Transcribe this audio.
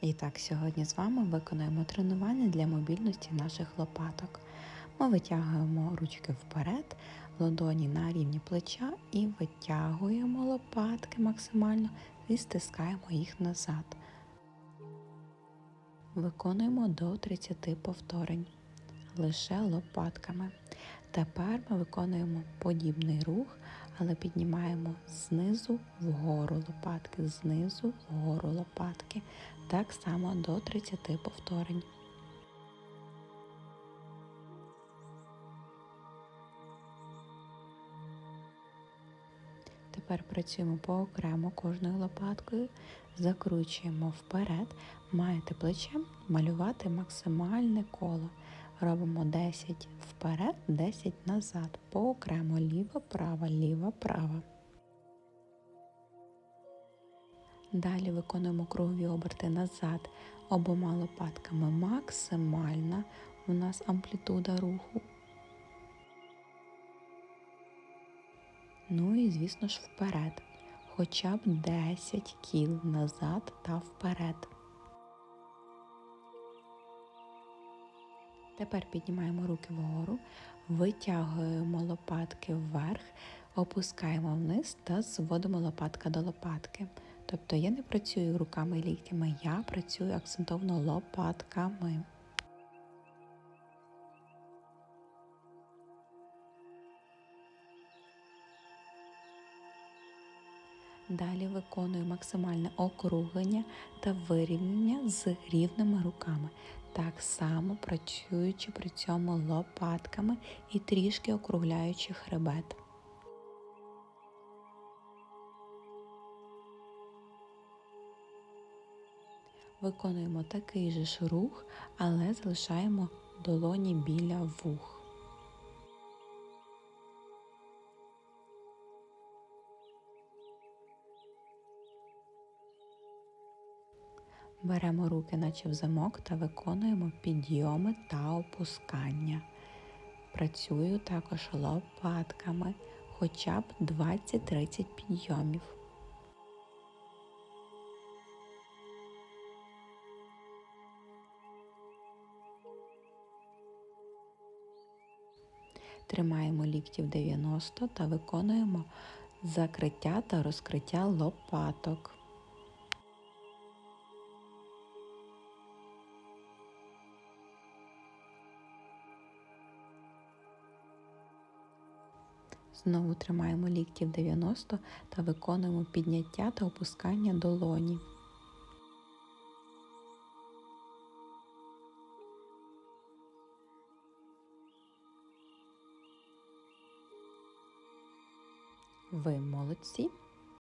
І так, сьогодні з вами виконуємо тренування для мобільності наших лопаток. Ми витягуємо ручки вперед, ладоні на рівні плеча і витягуємо лопатки максимально і стискаємо їх назад. Виконуємо до 30 повторень лише лопатками. Тепер ми виконуємо подібний рух, але піднімаємо знизу вгору лопатки, знизу вгору лопатки. Так само до 30 повторень. Тепер працюємо поокремо кожною лопаткою, закручуємо вперед, маєте плечем малювати максимальне коло. Робимо 10 вперед, 10 назад, поокремо ліва, права, ліва, права. Далі виконуємо кругові оберти назад обома лопатками. Максимальна у нас амплітуда руху. Ну і, звісно ж, вперед. Хоча б 10 кіл назад та вперед. Тепер піднімаємо руки вгору, витягуємо лопатки вверх, опускаємо вниз та зводимо лопатка до лопатки. Тобто я не працюю руками і ліктями, я працюю акцентовно лопатками. Далі виконую максимальне округлення та вирівняння з рівними руками, так само працюючи при цьому лопатками і трішки округляючи хребет. Виконуємо такий же ж рух, але залишаємо долоні біля вух. Беремо руки, наче в замок, та виконуємо підйоми та опускання. Працюю також лопатками, хоча б 20-30 підйомів. Тримаємо ліктів 90 та виконуємо закриття та розкриття лопаток. Знову тримаємо ліктів 90 та виконуємо підняття та опускання долоні. Ви молодці.